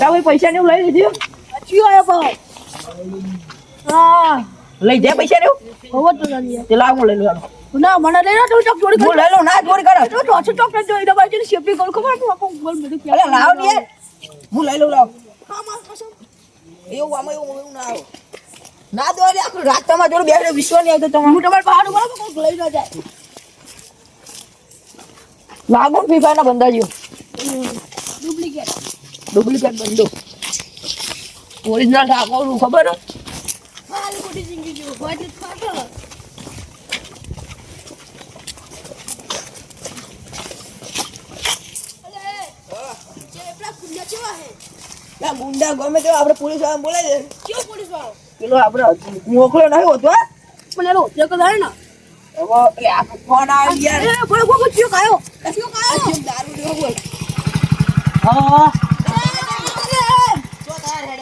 ભાઈ પૈસા ને લઈ લીધું ચિયો આયો ભાઈ હા. લઈ જાય પૈસા ને ખબર તો નથી તે લાવ હું લઈ લઉં ના મને લઈ લો તો ચોક ચોરી હું લઈ લઉં ના ચોરી કરે તો ચોક ચોક જો એના બાજુ શેપી કરું ખબર તો આપો બોલ બધું અરે લાવ ને. હું લઈ લઉં લાવ. હા માર કસમ એવું આમાં એવું એવું ના આવે. ના દો રે આખું રાત તમારા જોડે બેસીને વિશ્વાસ નહીં આવતો તમારે. હું તમારે બહાર ઊભા રહો કોઈ લઈ ન જાય. લાગુ ફાયર ના બંધા ડુપ્લિકેટ બંધો ઓરિજિનલ ઠાકોરનું ખબર ગુંડા ગમે તે આપણે પોલીસવાળા દે. કેવો પોલીસ વાળો પેલો આપણે મોકલો નહીં હોતો હે? મને રો જે ને. હવે આ ફોન આવી યાર એ ચિયો કાયો ચિયો કાયો? દારૂ દેવો બોલ હા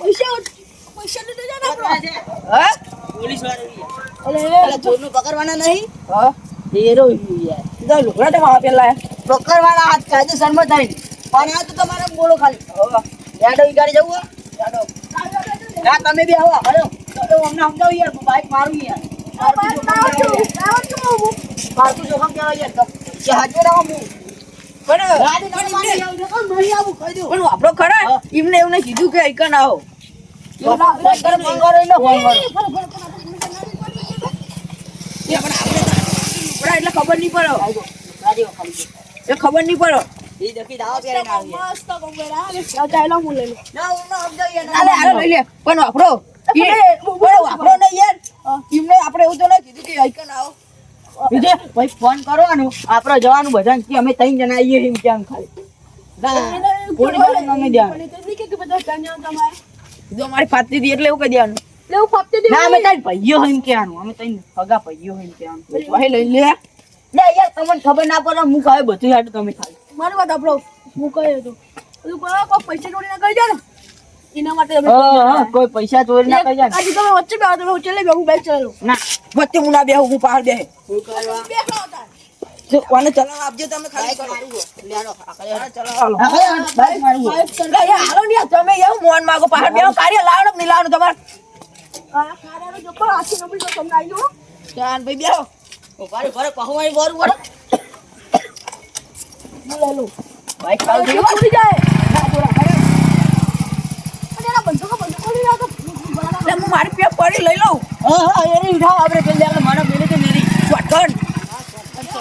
પૈસા પૈસા દે દે ના બ્રો હા પોલીસ વાળો ચોરનું પકડવાના નહીં? હા? હેરો યાર લુગડા તે મારા પેલા પકડવાના હાથ થાય. પણ આ તો તમારે બોલો ખાલી. યાડો ગાડી જવું હા? તમે બી આવો. હલો. તો અમને સમજાવો યાર બાઈક મારું યાર. ફાલતુ જોખમ કહેવાય યાર? કે હાજર રહો હું પણ મારી આવજો કોણ નહીં આવું પણ વાપરો ખરા. એમને એમને કીધું કે આઈકન આવો. એટલે ખબર નહીં પડે. ખબર નહીં ના ના ના પણ વાપરો. વાપરો નહીં યાર. એમને આપણે એવું તો ના કીધું કે આઈકન આવો. વિજય ભાઈ ફોન કરવાનો. આપણે જવાનું બધા કે અમે ત્રણ જણા આવીએ એમ કેમ ખાલી. ના. તમારે અમે ધ્યાન કીધું મારી ફાતી દી એટલે એવું કહી દેવાનું. ના અમે તારી ભાઈઓ એમ કહેવાનું અમે ત્રણ સગા ભાઈઓ એમ કહેવાનું. ભાઈ લઈ લે. લે યાર તમને ખબર ના પડે હું ખાય બધું યાર તમે ખાય મારી વાત આપણો હું કહે તો તું કો પૈસા ચોરી ના કરી જાય એના માટે અમે હા, હા, કોઈ પૈસા ચોરી ના કરી જાય આજે તમે વચ્ચે બે તમે વચ્ચે લઈ બે હું બેગ ચલાવું ના વચ્ચે હું ના બેહો હું પાર બેહે. બે બેહો તો કોને ચલાવ આપજો તમે ખાલી મારું હાલો. ને તમે એવું મોન માગો પાછળ બેહો કાર્ય લાવડો કે નહીં લાવવાનું તમારે. આ ખાડાનો જો પણ આખી નબળી તો તમને આવી ગયો ચાલ ભાઈ બેહો. ઊભા રહો, પહોંચવાની વાર ઊભા રહો. હું બાઈક ચાલુ પૈસા થયું. જાય. મારી પે પડી લઈ લઉં. હા, હા, એની આપણે પેલી આગળ મને મેલી કે મેરી. કોના?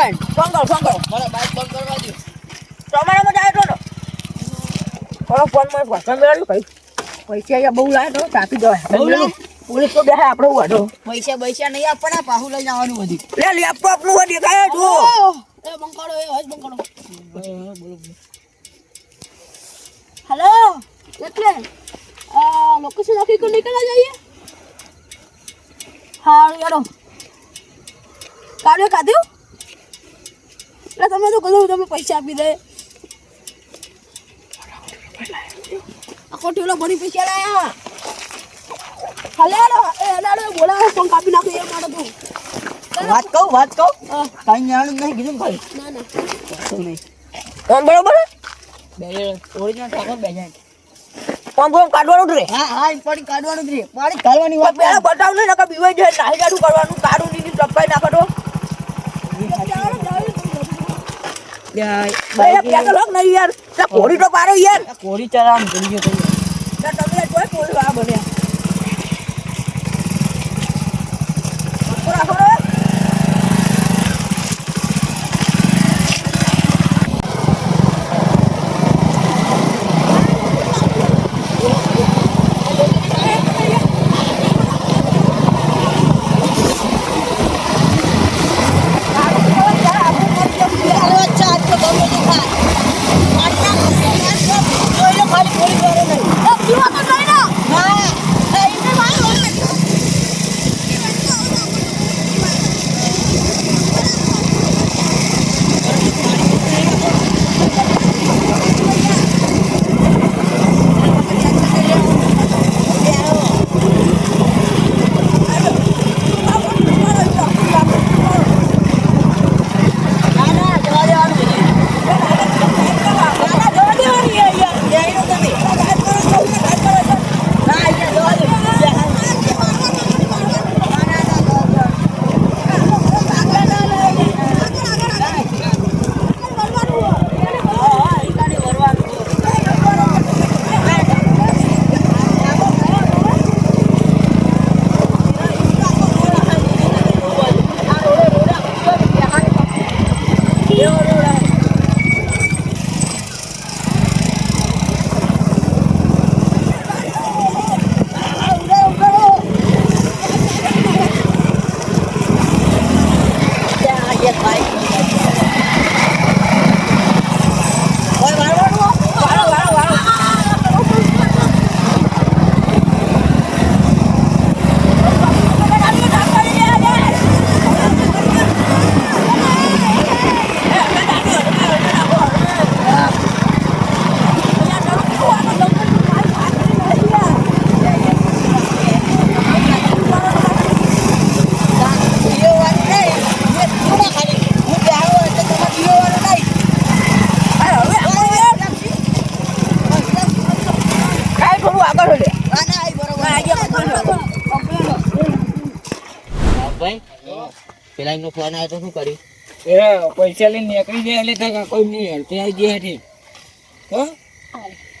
અહીંયા લોકેશન ફંગલ ફંગલ મને બાઇક બંધ કરવા દો તમારામાં જાય તો થોડો ફોનમાં પૈસા મેળવ્યું કઈ પૈસા અહીંયા બહુ લાવે તો ચાપી દો. પોલીસ તો બેસે આપણે વાઢો. પૈસા પૈસા નહીં આપવાના પાહુ લઈ જવાનું બધું. લે લેપટોપ આપણું હોય દેખાય જો હેલો એટલે આ લોકેશન આખી કો નીકળવા જઈએ? હા યારો કાઢ્યો કાઢ્યું? એટલે તમે તો કીધું તમે પૈસા આપી દે. આખો ઠેલો ભરી પૈસા લાયા. હાલે હાલો એ બોલાવે ફોન કાપી નાખો એ માટે તું. વાત કહું વાત કહું? કાંઈ જાણું નહીં કીધું ભાઈ ના ના. કશું નહીં. આમ બરોબર બે ઓરિજિનલ ઠાકોર બે જાય આમ આમ કાઢવાનું રે. હા હા પાણી કાઢવાનું રે. પાણી કાઢવાની વાત પેલા બતાવ નહીં નકર બીવાઈ જાય નાહી જાડું કરવાનું કાઢું નીની ટપકાઈ નાખો યાર. તે પાડો યાર. કોરી ભૂલી ગયો તમે જોઈ કોળી આ બન્યા. એમનો ફોન આવ્યો તો શું કર્યું? એ પૈસા લઈને નીકળી જાય એટલે તો કોઈ નહીં હેર આવી ગયા ઠીક હો?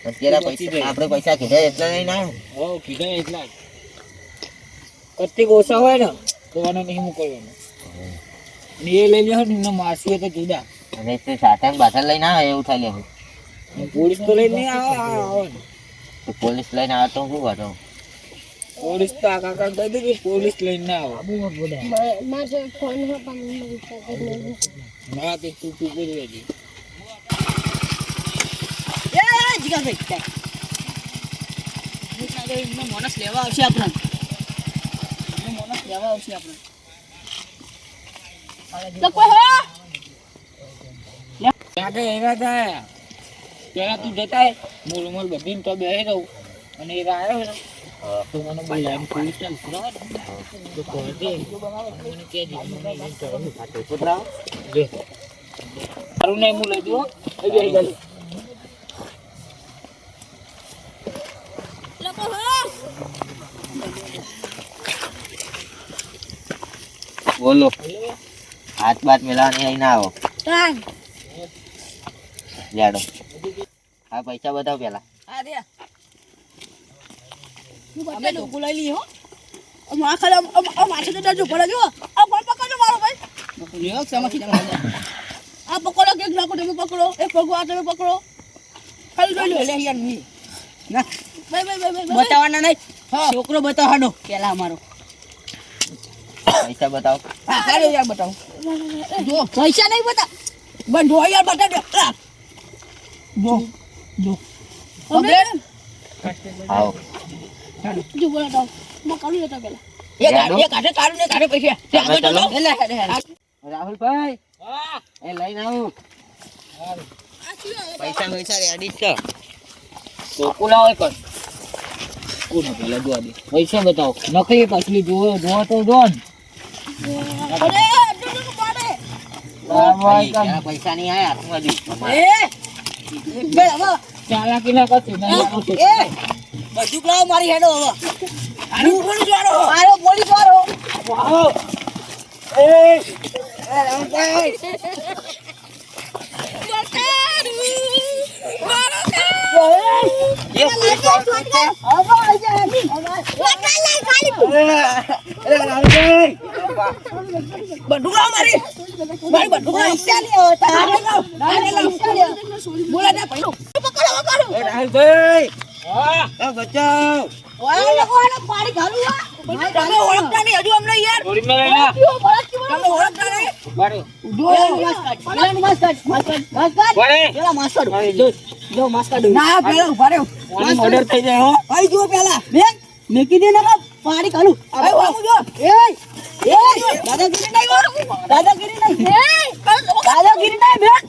અત્યારે પૈસા આપણે પૈસા કીધા એટલા નહીં ના હો કીધા એટલા કત્તિક ઓછા હોય ને તો આનો નહીં મોકલવાનો. ને એ લઈ લે ને એમને મારશું તો જુદા અને તે સાધન બાધન લઈને આવે એવું થાય લેવું પોલીસ તો લઈને નહીં આવે ને. પોલીસ લઈને આવે તો શું વાંધો? પોલીસ તો આ કાકા કહી દે પોલીસ લઈને ના આવે. ના તે તું તું બોલી રહેજે એ જીગા ભાઈ એમનો માણસ લેવા આવશે આપણે. મોનસ લેવા આવશે આપણે. એના થાય પેલા તું જતા મોલ મોલ બધી તો બે રહું. અને એ આવ્યો હું હો. હે બોલો. હાથ બાત મેળવવાની અહીં ના આવો. લેડો જાડો આ પૈસા બતાવ પેલા. હા દે અમે લઈ લઈએ હો. અમે આ ખાલી આમ- આમ- આમ માથે ડરજો પડે જો આ ફોન પકડજો મારો ભાઈ. આ પકડો કેક નાખો તમે પકડો. એક પગો આ તમે પકડો. ખાલી જોઈ લો. લે યાર મી. ના. ભાઈ ભાઈ ભાઈ ભાઈ બતાવવાના નહીં. છોકરો બતાવવાનો. પેલા અમારો. પૈસા બતાવો. હા કાઢો યાર બતાવો. જો. પૈસા નહીં બતા બંધો યાર બતાવ દે. જો. જો. હવે આવો. જો બતાવ મો કાઢી લેતા પેલા એક હાથે- એક તારું ને એક પૈસા તે આગળ હા એ લઈને આવું પૈસા પૈસા રેડી તો કુલાવે કર કોને પેલા જોવા દે પૈસા બતાવો નકલી પછલી જોવો જોવો તો જો પૈસા નહીં આયા. એ ચાલાકી ના કરતી. એ બધું લાવો મારી હેડો હવે. આનું બોલી જોરો મારો પોલીસ વાળો બંદૂક લાવો મારી. મારી બંદૂક લાવો. બોલા દે પહેલો. એ રાહુલભાઈ. હા એ બચાવ. તમે ઓળખતા નહીં હજુ અમને યાર. મેં લઈને આ. તમે ઓળખતા નહીં. દાદાગીરી નહીં દાદાગીરી નહીં. દાદાગીરી નહીં બેન